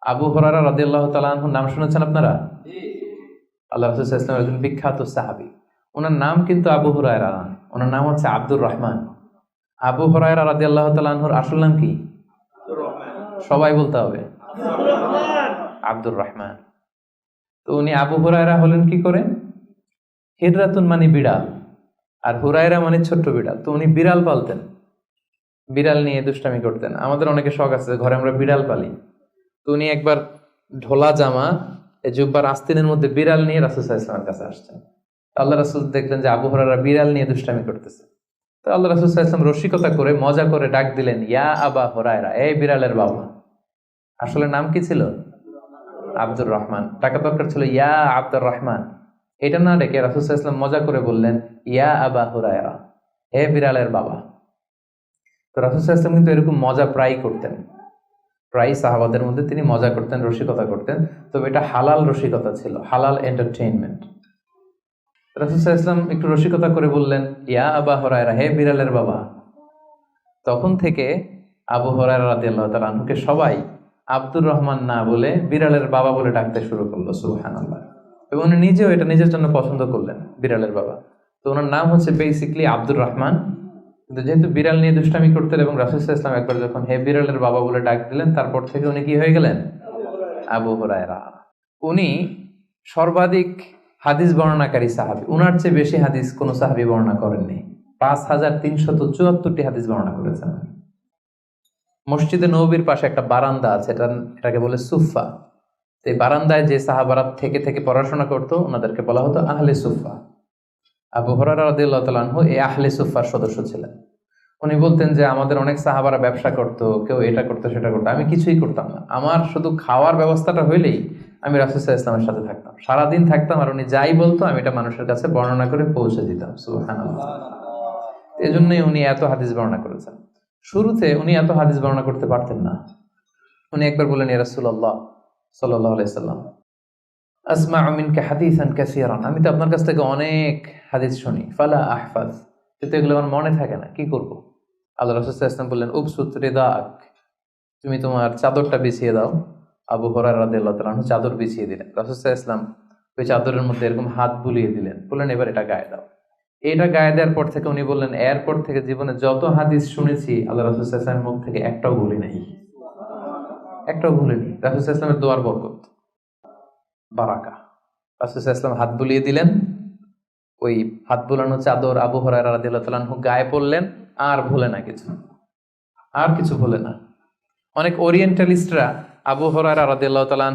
আবু হরারা রাদিয়াল্লাহু তাআলা আনহুর নাম শুনেছেন আপনারা? আল্লাহ রাসূল সাল্লাল্লাহু আলাইহি ওয়াসাল্লাম একজন বিখ্যাত সাহাবী। ওনার নাম কিন্তু আবু হুরায়রা। ওনার নাম হচ্ছে আব্দুর রহমান। আবু হুরায়রা রাদিয়াল্লাহু তাআলা আনহুর আসল নাম কি? সবাই বলতে হবে। আব্দুর রহমান। তো উনি আবু হুরায়রা হলেন কি করে? হিররাতুন মানে বিড়াল। আর হুরায়রা মানে ছোট্ট বিড়াল। তো উনি বিড়াল পালতেন। বিড়াল নিয়ে দুষ্টামি করতেন। আমাদের অনেকে শখ আছে ঘরে আমরা বিড়াল পালি। উনি একবার ঢোলা জামা জুব্বার আস্তিনের মধ্যে বিড়াল নিয়ে রাসুল ইসলামের কাছে আসছেন। আল্লাহ রাসুল দেখলেন যে আবু হরারা বিড়াল নিয়ে দুষ্টামি করতেছে। তো আল্লাহ রাসুল ইসলাম রসিকতা করে, মজা করে ডাক দিলেন, ইয়া আবা হরায়রা, এই বিড়ালের বাবা। আসলে নাম কি ছিল? আব্দুর রহমান। টাকা দরকার ছিল, ইয়া আব্দুর রহমান। এটা না ডেকে রাসুল ইসলাম মজা করে বললেন, ইয়া আবা হুরায়রা, হে বিড়ালের বাবা। তো রাসুল ইসলাম কিন্তু এরকম মজা প্রায় করতেন। প্রায় সাহাবাদের মধ্যে তিনি মজা করতেন, রসিকতা করতেন। তবে এটা হালাল রসিকতা ছিল, হালাল এন্টারটেইনমেন্ট রাসুল ইসলাম একটু রসিকতা করে বললেন, ইয়া আবা হরায়রা, হে বিড়ালের বাবা। তখন থেকে আবু হরায়রা রাদিয়াল্লাহু তাআলা আনহুকে সবাই আব্দুর রহমান না বলে বিড়ালের বাবা বলে ডাকতে শুরু করল সুহান আল্লাহ এবং উনি নিজেও এটা নিজের জন্য পছন্দ করলেন, বিড়ালের বাবা। তো ওনার নাম হচ্ছে বেসিকলি আব্দুর রহমান। কিন্তু যেহেতু বিড়াল নিয়ে দুষ্টামি করতেন এবং রাসুল ইসলাম একবার যখন হে বিড়ালের বাবা বলে ডাক দিলেন, তারপর থেকে উনি কি হয়ে গেলেন? আবু হরায়রা। উনি সর্বাধিক হাদিস বর্ণনাকারী সাহাবি। উনার চেয়ে বেশি হাদিস কোনো সাহাবি বর্ণনা করেননি। পাঁচ হাজার তিনশত চুয়াত্তরটি হাদিস বর্ণনা করেছেন মসজিদে নবীর পাশে একটা বারান্দা আছে, এটা এটাকে বলে সুফা এই বারান্দায় যে সাহাবারা থেকে থেকে পড়াশোনা করতো, ওনাদেরকে বলা হতো আহলে সুফা আবু হরারা রাদিয়াল্লাহু এই আহলে সুফার সদস্য ছিলেন। উনি বলতেন যে আমাদের অনেক সাহাবারা ব্যবসা করতো কেউ এটা করতো সেটা করতো। আমি কিছুই করতাম না। আমার শুধু খাওয়ার ব্যবস্থাটা হইলেই আমি রাসুসাহ ইসলামের সাথে থাকতাম। সারাদিন থাকতাম আর উনি যাই বলতো আমি এটা মানুষের কাছে বর্ণনা করে পৌঁছে দিতাম। সুবহানাল্লাহ। এই জন্যই উনি এত হাদিস বর্ণনা করেছেন। শুরুতে উনি এত হাদিস বর্ণনা করতে পারতেন না। উনি একবার বললেন ইয়া রাসূলুল্লাহ সাল্লাল্লাহু আলাইহি সাল্লাম আসমা মিনকা হাদিসান কাসীরান। আমি তো আপনার কাছ থেকে অনেক হাদিস শুনি। ফালা আহফাজ। কিন্তু এগুলো আমার মনে থাকে না। কি করব? আল্লাহ রাসূল ওয়াসাল্লাম বললেন, উবসুত রিদাক তুমি তোমার চাদরটা বিছিয়ে দাও। আবু হরার রাদিয়াল্লাহু তাআলা চাদর বিছিয়ে দিলেন। রাসূল ওয়াসাল্লাম ওই চাদরের মধ্যে এরকম হাত বুলিয়ে দিলেন। বললেন, এবার এটা গায়ে দাও। এটা গায়ে দেওয়ার পর থেকে উনি বললেন, এরপর থেকে জীবনে যত হাদিস শুনেছি, আল্লাহ রাসূল সাল্লাল্লাহু মুখ থেকে একটাও ভুলি নাই। একটাও ভুলিনি। রাসূল ওয়াসাল্লামের দোয়ার বরকত। বারাকা আলাইহি ওয়াসাল্লাম হাত বুলিয়ে দিলেন। ওই হাত বুলানো চাদর আবু আনহু গায়ে পড়লেন। আর ভুলে না কিছু। আর কিছু ভুলে না। অনেক ওরিয়েন্টালিস্টরা আবু হরায়রা রাদিয়াল্লাহু তাআলা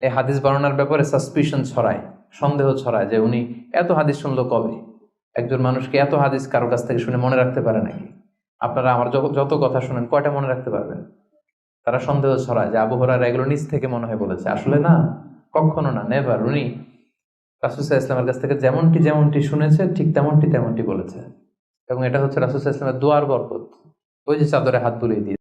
এই হাদিস বর্ণনার ব্যাপারে সাসপিশন ছড়ায়, সন্দেহ ছড়ায় যে উনি এত হাদিস শুনলো কবে? একজন মানুষকে এত হাদিস কারও কাছ থেকে শুনে মনে রাখতে পারে নাকি? আপনারা আমার যত- কথা শুনেন, কয়টা মনে রাখতে পারবেন? তারা সন্দেহ ছড়ায় যে আবু হরায়রা এগুলো নিজ থেকে মনে হয় বলেছে। আসলে না। কখনো না নেভার উনি রাসুসাহ ইসলামের কাছ থেকে যেমনটি যেমনটি শুনেছে, ঠিক তেমনটি তেমনটি বলেছে। এবং এটা হচ্ছে রাসুসাহ ইসলামের দোয়ার বরকত। ওই যে চাদরে হাত বুলিয়ে দিয়ে